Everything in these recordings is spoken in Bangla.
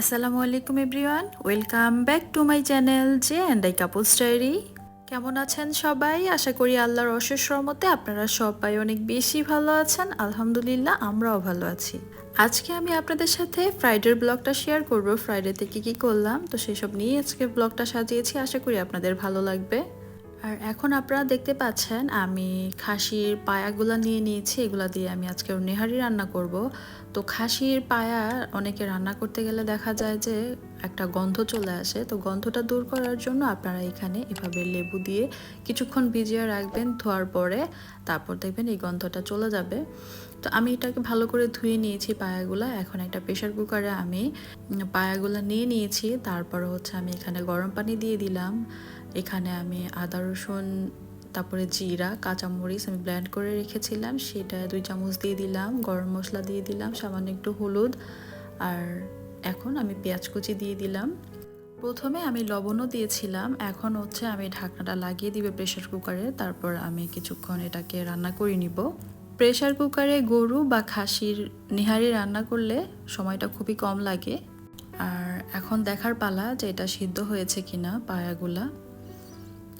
আসসালামু আলাইকুম everyone, welcome back to my channel J and I couple's diary. কেমন আছেন সবাই? আশা করি আল্লাহর অশেষ রহমতে আপনারা সবাই অনেক বেশি ভালো আছেন। আলহামদুলিল্লাহ, আমরাও ভালো আছি। আজকে আমি আপনাদের সাথে ফ্রাইডের ব্লগটা শেয়ার করব। ফ্রাইডেতে কী কী করলাম, তো সেসব নিয়ে আজকে ব্লগটা সাজিয়েছি। আশা করি আপনাদের ভালো লাগবে। আর এখন আপনারা দেখতে পাচ্ছেন, আমি খাসির পায়াগুলো নিয়ে নিয়েছি, এগুলো দিয়ে আমি আজকে নেহারি রান্না করব। তো খাসির পায়া অনেকে রান্না করতে গেলে দেখা যায় যে একটা গন্ধ চলে আসে। তো গন্ধটা দূর করার জন্য আপনারা এখানে এভাবে লেবু দিয়ে কিছুক্ষণ ভিজিয়ে রাখবেন, ধোয়ার পরে তারপর দেখবেন এই গন্ধটা চলে যাবে। তো আমি এটাকে ভালো করে ধুয়ে নিয়েছি পায়াগুলো। এখন একটা প্রেশার কুকারে আমি পায়াগুলো নিয়ে নিয়েছি। তারপর হচ্ছে আমি এখানে গরম পানি দিয়ে দিলাম। এখানে আমি আদা রসুন, তারপরে জিরা, কাঁচামরিচ আমি ব্ল্যান্ড করে রেখেছিলাম। সেটা দুই চামচ দিয়ে দিলাম, গরম মশলা দিয়ে দিলাম, সামান্য একটু হলুদ। আর এখন আমি পেঁয়াজ কুচি দিয়ে দিলাম। প্রথমে আমি লবণও দিয়েছিলাম, এখন হচ্ছে আমি ঢাকনাটা লাগিয়ে দিবে প্রেশার কুকারে তারপর আমি কিছুক্ষণ এটাকে রান্না করে নিব। প্রেশার কুকারে গরু বা খাসির নিহারি রান্না করলে সময়টা খুবই কম লাগে। আর এখন দেখার পালা যে এটা সিদ্ধ হয়েছে কিনা পায়াগুলা।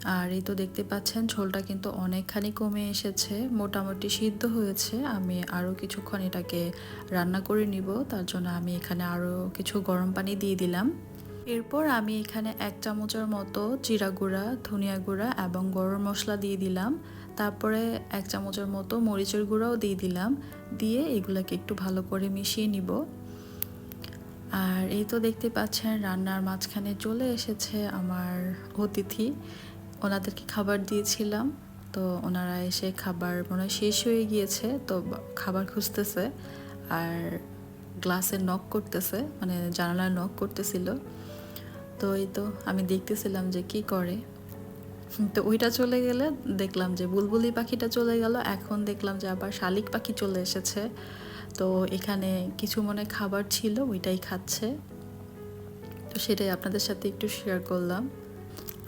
আর এই তো দেখতে পাচ্ছেন, ঝোলটা কিন্তু অনেকখানি কমে এসেছে, মোটামুটি সিদ্ধ হয়েছে। আমি আরও কিছুক্ষণ এটাকে রান্না করে নিব, তার জন্য আমি এখানে আরও কিছু গরম পানি দিয়ে দিলাম। এরপর আমি এখানে এক চামচের মতো জিরা গুঁড়া, ধনিয়া গুঁড়া এবং গরম মশলা দিয়ে দিলাম। তারপরে এক চামচের মতো মরিচের গুঁড়াও দিয়ে দিলাম, দিয়ে এগুলোকে একটু ভালো করে মিশিয়ে নিব। আর এই তো দেখতে পাচ্ছেন, রান্নার মাঝখানে চলে এসেছে আমার অতিথি। ওনাদেরকে খাবার দিয়েছিলাম, তো ওনারা এসে খাবার মনে হয় শেষ হয়ে গিয়েছে, তো খাবার খুঁজতেছে আর গ্লাসে নক করতেছে মানে জানালায় নক করতেছিল। তো এই তো আমি দেখতেছিলাম যে কি করে। তো ওইটা চলে গেলে দেখলাম যে বুলবুলি পাখিটা চলে গেল, এখন দেখলাম যে আবার শালিক পাখি চলে এসেছে। তো এখানে কিছু মনে খাবার ছিল, ওইটাই খাচ্ছে। তো সেটাই আপনাদের সাথে একটু শেয়ার করলাম।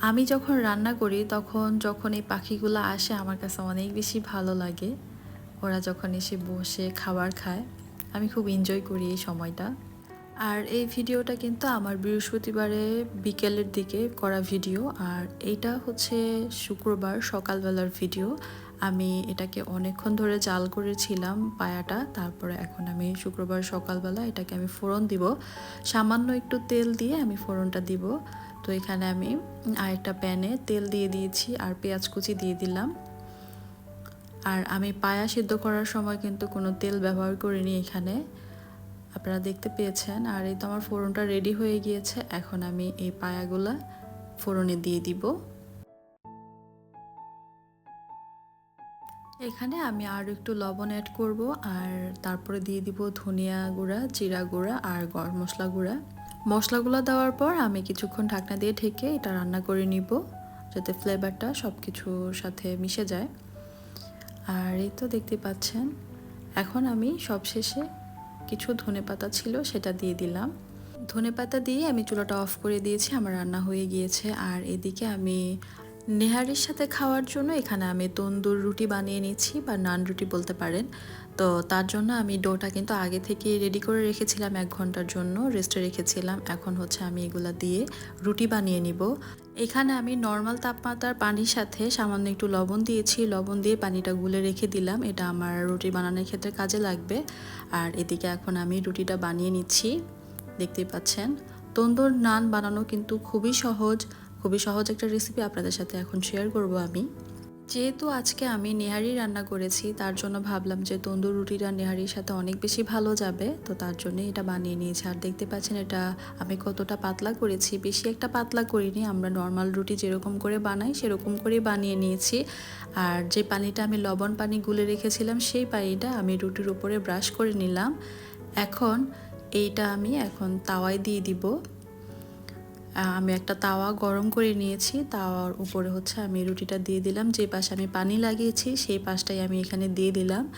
আমি যখন রান্না করি, তখন যখন এই পাখিগুলো আসে, আমার কাছে অনেক বেশি ভালো লাগে। ওরা যখন এসে বসে খাবার খায়, আমি খুব এনজয় করি এই সময়টা। আর এই ভিডিওটা কিন্তু আমার বৃহস্পতিবারে বিকেলের দিকে করা ভিডিও, আর এইটা হচ্ছে শুক্রবার সকালবেলার ভিডিও। আমি এটাকে অনেকক্ষণ ধরে জাল করেছিলাম পায়াটা, তারপরে এখন আমি শুক্রবার সকালবেলা এটাকে আমি ফোড়ন দিব। সামান্য একটু তেল দিয়ে আমি ফোড়নটা দিব। তো এখানে আমি আরেকটা প্যানে তেল দিয়ে দিয়েছি আর পেঁয়াজ কুচি দিয়ে দিলাম। আর আমি পায়া সিদ্ধ করার সময় কিন্তু কোনো তেল ব্যবহার করিনি এখানে। আপনারা দেখতে পেয়েছেন। আর এই তো আমার ফোড়নটা রেডি হয়ে গিয়েছে। এখন আমি এই পায়াগুলা ফোড়নে দিয়ে দিব। এখানে আমি আর একটু লবণ অ্যাড করব। আর তারপরে দিয়ে দিব ধনিয়া গুঁড়া, জিরা গুঁড়া আর গরম মশলা গুঁড়া। মশলাগুলো দেওয়ার পর আমি কিছুক্ষণ ঢাকনা দিয়ে ঢেকে এটা রান্না করে নিব, যাতে ফ্লেভারটা সব কিছুর সাথে মিশে যায়। আর এই তো দেখতে পাচ্ছেন, এখন আমি সবশেষে কিছু ধনে পাতা ছিল সেটা দিয়ে দিলাম। ধনে পাতা দিয়ে আমি চুলাটা অফ করে দিয়েছি, আমার রান্না হয়ে গিয়েছে। আর এদিকে আমি নেহারির সাথে খাওয়ার জন্য এখানে আমি তন্দুর রুটি বানিয়ে নিচ্ছি বা নান রুটি বলতে পারেন। তো তার জন্য আমি ডোটা কিন্তু আগে থেকে রেডি করে রেখেছিলাম এক ঘণ্টার জন্য রেস্টে রেখেছিলাম। এখন হচ্ছে আমি এগুলা দিয়ে রুটি বানিয়ে নিব। এখানে আমি নর্মাল তাপমাত্রার পানির সাথে সামান্য একটু লবণ দিয়েছি। লবণ দিয়ে পানিটা গুলে রেখে দিলাম। এটা আমার রুটি বানানোর ক্ষেত্রে কাজে লাগবে। আর এদিকে এখন আমি রুটিটা বানিয়ে নিচ্ছি। দেখতেই পাচ্ছেন? তন্দুর নান বানানো কিন্তু খুবই সহজ। খুবই সহজ একটা রেসিপি আপনাদের সাথে এখন শেয়ার করব আমি। যেহেতু আজকে আমি নেহারি রান্না করেছি, তার জন্য ভাবলাম যে তন্দুর রুটিটা নেহারির সাথে অনেক বেশি ভালো যাবে, তো তার জন্য এটা বানিয়ে নিয়েছি। আর দেখতে পাচ্ছেন এটা আমি কতটা পাতলা করেছি, বেশি একটা পাতলা করিনি, আমরা নর্মাল রুটি যেরকম করে বানাই, সেরকম করে বানিয়ে নিয়েছি। আর যে পানিটা আমি লবণ পানি গুলে রেখেছিলাম, সেই পানিটা আমি রুটির উপরে ব্রাশ করে নিলাম। এখন এইটা আমি এখন তাওয়ায় দিয়ে দিব। আমি একটা তাওয়া গরম করে নিয়েছি। তাওয়ার উপরে হচ্ছে আমি রুটিটা দিয়ে দিলাম। যে পাশে আমি পানি লাগিয়েছি, সেই পাশটাই আমি এখানে দিয়ে দিলাম।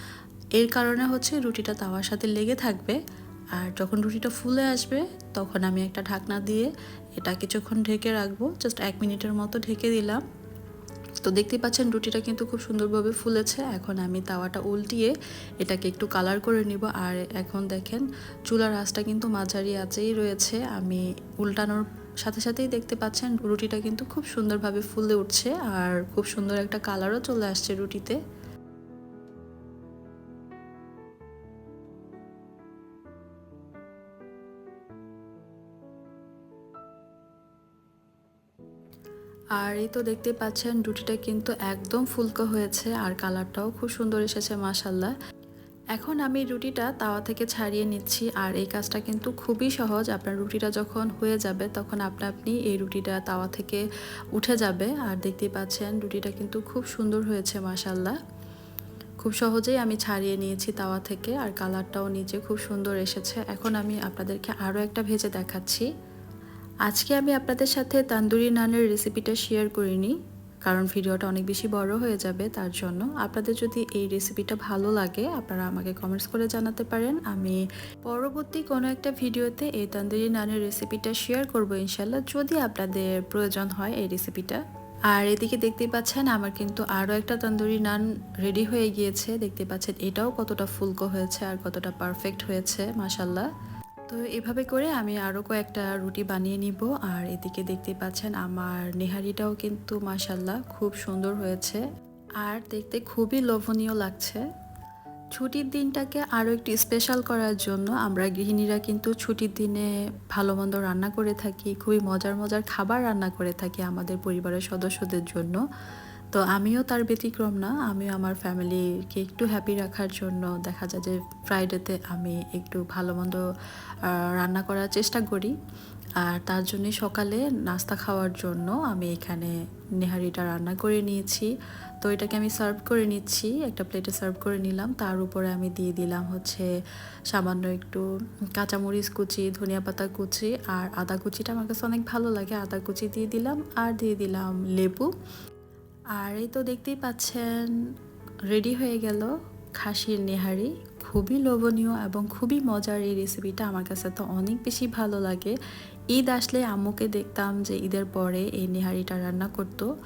এর কারণে হচ্ছে রুটিটা তাওয়ার সাথে লেগে থাকবে। আর যখন রুটিটা ফুলে আসবে, তখন আমি একটা ঢাকনা দিয়ে এটা কিছুক্ষণ ঢেকে রাখব। জাস্ট এক মিনিটের মতো ঢেকে দিলাম। তো দেখতে পাচ্ছেন, রুটিটা কিন্তু খুব সুন্দরভাবে ফুলেছে। এখন আমি তাওয়াটা উল্টিয়ে এটাকে একটু কালার করে নিব। আর এখন দেখেন, চুলার আঁচটা কিন্তু মাঝারি আঁচেই রয়েছে। আমি উল্টানোর সাথে সাথেই দেখতে পাচ্ছেন রুটিটা কিন্তু খুব সুন্দরভাবে ফুলে উঠছে আর খুব সুন্দর একটা কালারও চলে আসছে রুটিতে। আর এই তো দেখতে পাচ্ছেন রুটিটা কিন্তু একদম ফুলকো হয়েছে আর কালারটাও খুব সুন্দর এসেছে মাসাল্লাহ এখন আমি রুটিটা তাওয়া থেকে ছাড়িয়ে নিচ্ছি, আর এই কাজটা কিন্তু খুবই সহজ। আপনার রুটিটা যখন হয়ে যাবে, তখন আপনা আপনি এই রুটিটা তাওয়া থেকে উঠে যাবে, আর দেখতেই পাচ্ছেন রুটিটা কিন্তু খুব সুন্দর হয়েছে মাসাল্লাহ খুব সহজেই আমি ছাড়িয়ে নিয়েছি তাওয়া থেকে, আর কালারটাও নিচে খুব সুন্দর এসেছে। এখন আমি আপনাদেরকে আরও একটা ভেজে দেখাচ্ছি। আজকে আমি আপনাদের সাথে তান্দুরি নানের রেসিপিটা শেয়ার করিনি। কারণ ভিডিওটা অনেক বেশি বড় হয়ে যাবে, তার জন্য। আপনাদের যদি এই রেসিপিটা ভালো লাগে, আপনারা আমাকে কমেন্টস করে জানাতে পারেন। আমি পরবর্তী কোনো একটা ভিডিওতে এই তান্দুরি নানের রেসিপিটা শেয়ার করব ইনশাল্লাহ যদি আপনাদের প্রয়োজন হয় এই রেসিপিটা আর এদিকে দেখতে পাচ্ছেন, আমার কিন্তু আরও একটা তন্দুরি নান রেডি হয়ে গিয়েছে। দেখতে পাচ্ছেন, এটাও কতটা ফুলকো হয়েছে আর কতটা পারফেক্ট হয়েছে মাসাল্লাহ তো এভাবে করে আমি আরও কয়েকটা রুটি বানিয়ে নিব। আর এদিকে দেখতে পাচ্ছেন আমার নেহারিটাও কিন্তু মাসাল্লাহ খুব সুন্দর হয়েছে। আর দেখতে খুবই লোভনীয় লাগছে। ছুটির দিনটাকে আরও একটু স্পেশাল করার জন্য আমরা গৃহিণীরা কিন্তু ছুটির দিনে ভালো মন্দ রান্না করে থাকি, খুবই মজার মজার খাবার রান্না করে থাকি আমাদের পরিবারের সদস্যদের জন্য। তো আমিও তার ব্যতিক্রম না, আমিও আমার ফ্যামিলিকে একটু হ্যাপি রাখার জন্য দেখা যায় যে ফ্রাইডেতে আমি একটু ভালো মন্দ রান্না করার চেষ্টা করি। আর তার জন্যে সকালে নাস্তা খাওয়ার জন্য আমি এখানে নেহারিটা রান্না করে নিয়েছি। তো এটাকে আমি সার্ভ করে নিচ্ছি, একটা প্লেটে সার্ভ করে নিলাম। তার উপরে আমি দিয়ে দিলাম হচ্ছে সামান্য একটু কাঁচামরিচ কুচি, ধনিয়া পাতা কুচি আর আদা কুচিটা আমার কাছে অনেক ভালো লাগে। আদা কুচি দিয়ে দিলাম আর দিয়ে দিলাম লেবু। আর এই তো দেখতেই পাচ্ছেন রেডি হয়ে গেল খাসির নেহারি। খুবই লোভনীয় এবং খুবই মজার এই রেসিপিটা আমার কাছে তো অনেক বেশি ভালো লাগে। ঈদ আসলে আম্মুকে দেখতাম যে ঈদের পরে এই নেহারিটা রান্না করতো,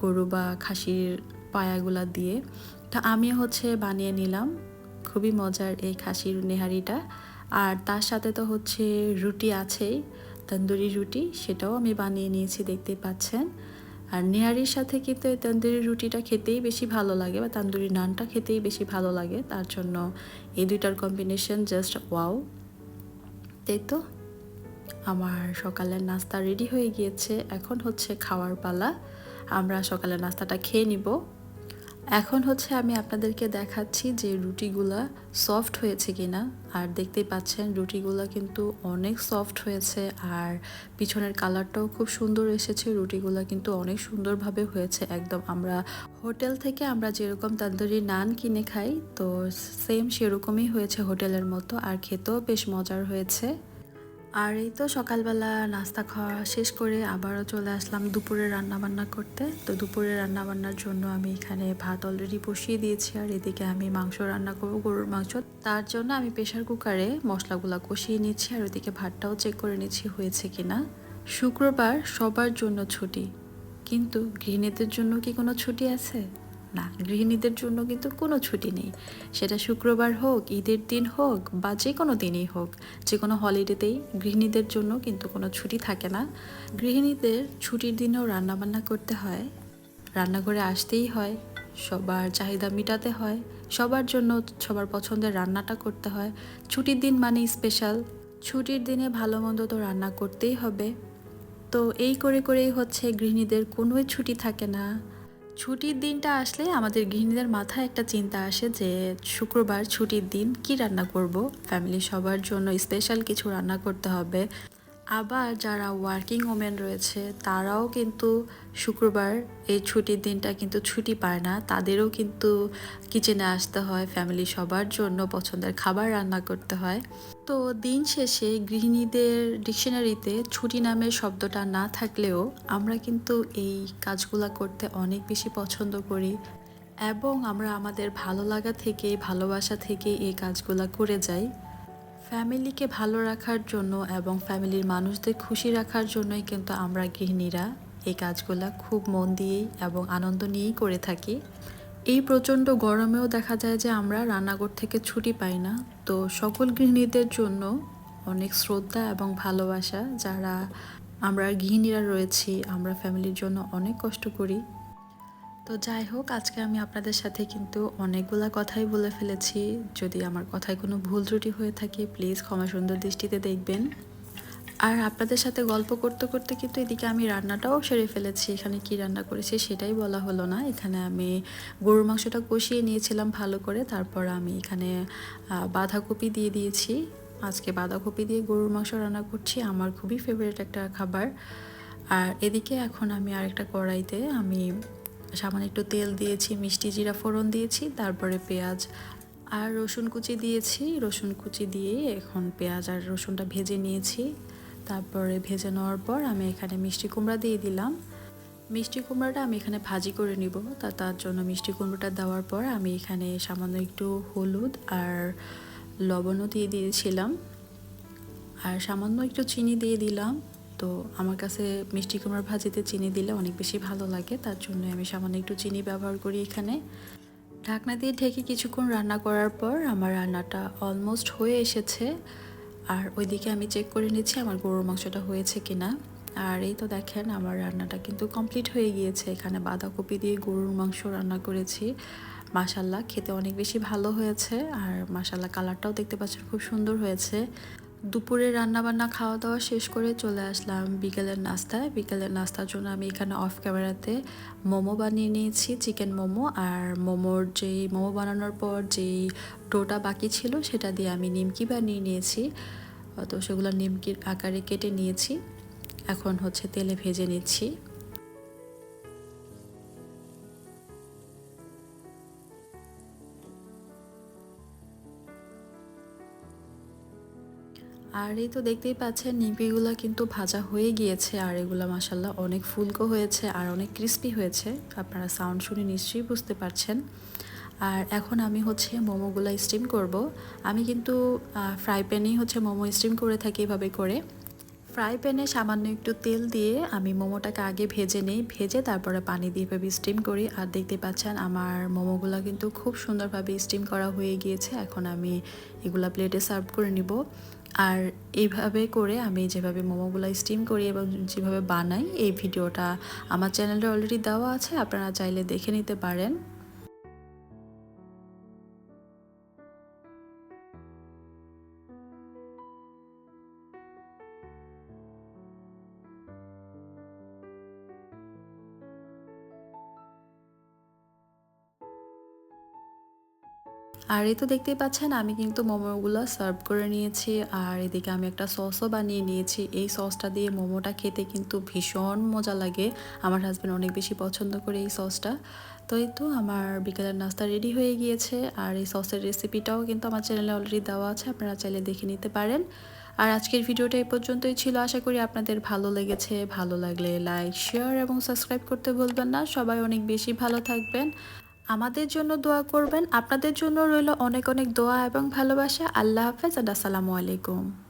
গরু বা খাসির পায়াগুলা দিয়ে। তা আমি হচ্ছে বানিয়ে নিলাম, খুবই মজার এই খাসির নেহারিটা। আর তার সাথে তো হচ্ছে রুটি আছেই, তন্দুরি রুটি, সেটাও আমি বানিয়ে নিয়েছি দেখতে পাচ্ছেন। আর নেহারির সাথে কিন্তু এই তন্দুরি রুটিটা খেতেই বেশি ভালো লাগে বা তান্দুরি নানটা খেতেই বেশি ভালো লাগে। তার জন্য এই দুইটার কম্বিনেশন জাস্ট ওয়াও তাই তো? আমার সকালের নাস্তা রেডি হয়ে গিয়েছে। এখন হচ্ছে খাওয়ার পালা। আমরা সকালের নাস্তাটা খেয়ে নিব। এখন হচ্ছে আমি আপনাদেরকে দেখাচ্ছি যে রুটিগুলা সফট হয়েছে কিনা। আর দেখতেই পাচ্ছেন, রুটিগুলা কিন্তু অনেক সফট হয়েছে আর পিছনের কালারটাও খুব সুন্দর এসেছে। রুটিগুলা কিন্তু অনেক সুন্দরভাবে হয়েছে একদম। আমরা হোটেল থেকে আমরা যেরকম তান্দুরি নান কিনে খাই, তো সেম সেরকমই হয়েছে হোটেলের মতো। আর খেতেও বেশ মজার হয়েছে। আর এই তো সকালবেলা নাস্তা খাওয়া শেষ করে আবারও চলে আসলাম দুপুরে রান্না বান্না করতে। তো দুপুরে রান্না বান্নার জন্য আমি এখানে ভাত অলরেডি বসিয়ে দিয়েছি আর এদিকে আমি মাংস রান্না করব, গরুর মাংস। তার জন্য আমি প্রেশার কুকারে মশলাগুলো কষিয়ে নিচ্ছি আর ওইদিকে ভাতটাও চেক করে নিচ্ছি হয়েছে কিনা। শুক্রবার সবার জন্য ছুটি। কিন্তু গৃহিণীদের জন্য কি কোনো ছুটি আছে? না, গৃহিণীদের জন্য কিন্তু কোনো ছুটি নেই। সেটা শুক্রবার হোক, ঈদের দিন হোক বা যে কোনো দিনই হোক যে কোনো হলিডেতেই গৃহিণীদের জন্য কিন্তু কোনো ছুটি থাকে না। গৃহিণীদের ছুটির দিনেও রান্নাবান্না করতে হয়। রান্নাঘরে আসতেই হয়, সবার চাহিদা মেটাতে হয়, সবার জন্য সবার পছন্দের রান্নাটা করতে হয়। ছুটির দিন মানে স্পেশাল ছুটির দিনে ভালো মন্দ তো রান্না করতেই হবে। তো এই করে করেই হচ্ছে গৃহিণীদের কোনোই ছুটি থাকে না। ছুটির দিনটা আসলে আমাদের গৃহিণীদের মাথায় একটা চিন্তা আসে যে শুক্রবার ছুটির দিন কি রান্না করব? ফ্যামিলি সবার জন্য স্পেশাল কিছু রান্না করতে হবে। আবার যারা ওয়ার্কিং ওমেন রয়েছে, তারাও কিন্তু শুক্রবার এই ছুটির দিনটা কিন্তু ছুটি পায় না। তাদেরও কিন্তু কিচেনে আসতে হয় ফ্যামিলি সবার জন্য পছন্দের খাবার রান্না করতে হয়। তো দিন শেষে গৃহিণীদের ডিকশনারিতে ছুটি নামের শব্দটা না থাকলেও আমরা কিন্তু এই কাজগুলা করতে অনেক বেশি পছন্দ করি এবং আমরা আমাদের ভালো লাগা থেকে, ভালোবাসা থেকে এই কাজগুলা করে যাই। ফ্যামিলিকে ভালো রাখার জন্য এবং ফ্যামিলির মানুষদের খুশি রাখার জন্যই কিন্তু আমরা গৃহিণীরা এই কাজগুলা খুব মন দিয়েই এবং আনন্দ নিয়েই করে থাকি। এই প্রচণ্ড গরমেও দেখা যায় যে আমরা রান্নাঘর থেকে ছুটি পাই না। তো সকল গৃহিণীদের জন্য অনেক শ্রদ্ধা এবং ভালোবাসা। যারা আমরা গৃহিণীরা রয়েছি, আমরা ফ্যামিলির জন্য অনেক কষ্ট করি। তো যাই হোক, আজকে আমি আপনাদের সাথে কিন্তু অনেকগুলা কথাই বলে ফেলেছি। যদি আমার কথায় কোনো ভুল ত্রুটি হয়ে থাকে প্লিজ ক্ষমা সুন্দর দৃষ্টিতে দেখবেন। আর আপনাদের সাথে গল্প করতে করতে কিন্তু এদিকে আমি রান্নাটাও সেরে ফেলেছি। এখানে কি রান্না করেছি সেটাই বলা হলো না। এখানে আমি গরুর মাংসটা কষিয়ে নিয়েছিলাম ভালো করে। তারপর আমি এখানে বাঁধাকপি দিয়ে দিয়েছি। আজকে বাঁধাকপি দিয়ে গরুর মাংস রান্না করছি। আমার খুবই ফেভারিট একটা খাবার। আর এদিকে এখন আমি আরেকটা কড়াইতে আমি সামান্য একটু তেল দিয়েছি, মিষ্টি জিরা ফোড়ন দিয়েছি, তারপরে পেঁয়াজ আর রসুন কুচি দিয়েছি। রসুন কুচি দিয়ে এখন পেঁয়াজ আর রসুনটা ভেজে নিয়েছি। তারপরে ভেজে নেওয়ার পর আমি এখানে মিষ্টি কুমড়া দিয়ে দিলাম। মিষ্টি কুমড়াটা আমি এখানে ভাজি করে নিব। তা, তার জন্য মিষ্টি কুমড়োটা দেওয়ার পর আমি এখানে সামান্য একটু হলুদ আর লবণও দিয়ে দিয়েছিলাম। আর সামান্য একটু চিনি দিয়ে দিলাম। তো আমার কাছে মিষ্টি কুমড়ার ভাজিতে চিনি দিলে অনেক বেশি ভালো লাগে। তার জন্য আমি সামান্য একটু চিনি ব্যবহার করি এখানে। ঢাকনা দিয়ে ঢেকে কিছুক্ষণ রান্না করার পর আমার রান্নাটা অলমোস্ট হয়ে এসেছে। আর ওইদিকে আমি চেক করে নিচ্ছি আমার গরুর মাংসটা হয়েছে কিনা। আর এই তো দেখেন আমার রান্নাটা কিন্তু কমপ্লিট হয়ে গিয়েছে। এখানে বাঁধাকপি দিয়ে গরুর মাংস রান্না করেছি। মাসাল্লাহ খেতে অনেক বেশি ভালো হয়েছে। আর মাসাল্লাহ কালারটাও দেখতে পাচ্ছেন, খুব সুন্দর হয়েছে। দুপুরে রান্না বান্না খাওয়া দাওয়া শেষ করে চলে আসলাম বিকেলের নাস্তায়। বিকেলের নাস্তার জন্য আমি এখানে অফ ক্যামেরাতে মোমো বানিয়ে নিয়েছি চিকেন মোমো। আর মোমোর যেই, মোমো বানানোর পর যেই ডোটা বাকি ছিল, সেটা দিয়ে আমি নিমকি বানিয়ে নিয়েছি। তো সেগুলো নিমকির আকারে কেটে নিয়েছি। এখন হচ্ছে তেলে ভেজে নিচ্ছি। আর এই তো দেখতেই পাচ্ছেন, নিমকিগুলো কিন্তু ভাজা হয়ে গিয়েছে আর এগুলো মাসাল্লাহ অনেক ফুলকো হয়েছে আর অনেক ক্রিস্পি হয়েছে। আপনারা সাউন্ড শুনে নিশ্চয়ই বুঝতে পারছেন। আর এখন আমি হচ্ছে মোমোগুলো স্টিম করব। আমি কিন্তু ফ্রাই প্যানেই হচ্ছে মোমো স্টিম করে থাকি এভাবে করে। ফ্রাই প্যানে সামান্য একটু তেল দিয়ে আমি মোমোটাকে আগে ভেজে নিই, ভেজে তারপরে পানি দিয়ে এভাবে স্টিম করি। আর দেখতে পাচ্ছেন আমার মোমোগুলো কিন্তু খুব সুন্দরভাবে স্টিম করা হয়ে গিয়েছে। এখন আমি এগুলা প্লেটে সার্ভ করে নিব। আর এইভাবে করে আমি যেভাবে মোমোগুলো স্টিম করি এবং যেভাবে বানাই, এই ভিডিওটা আমার চ্যানেলে অলরেডি দেওয়া আছে, আপনারা চাইলে দেখে নিতে পারেন। আর এই তো দেখতেই পাচ্ছেন, আমি কিন্তু মোমোগুলো সার্ভ করে নিয়েছি। আর এদিকে আমি একটা সসও বানিয়ে নিয়েছি। এই সসটা দিয়ে মোমোটা খেতে কিন্তু ভীষণ মজা লাগে। আমার হাজব্যান্ড অনেক বেশি পছন্দ করে এই সসটা। তো এই তো আমার বিকেলের নাস্তা রেডি হয়ে গিয়েছে। আর এই সসের রেসিপিটাও কিন্তু আমার চ্যানেলে অলরেডি দেওয়া আছে, আপনারা চাইলে দেখে নিতে পারেন। আর আজকের ভিডিওটা এই পর্যন্তই ছিল। আশা করি আপনাদের ভালো লেগেছে। ভালো লাগলে লাইক শেয়ার এবং সাবস্ক্রাইব করতে ভুলবেন না। সবাই অনেক বেশি ভালো থাকবেন। আমাদের জন্য দোয়া করবেন। আপনাদের জন্য রইল অনেক অনেক দোয়া এবং ভালোবাসা। আল্লাহ হাফেজ। আসসালামু আলাইকুম।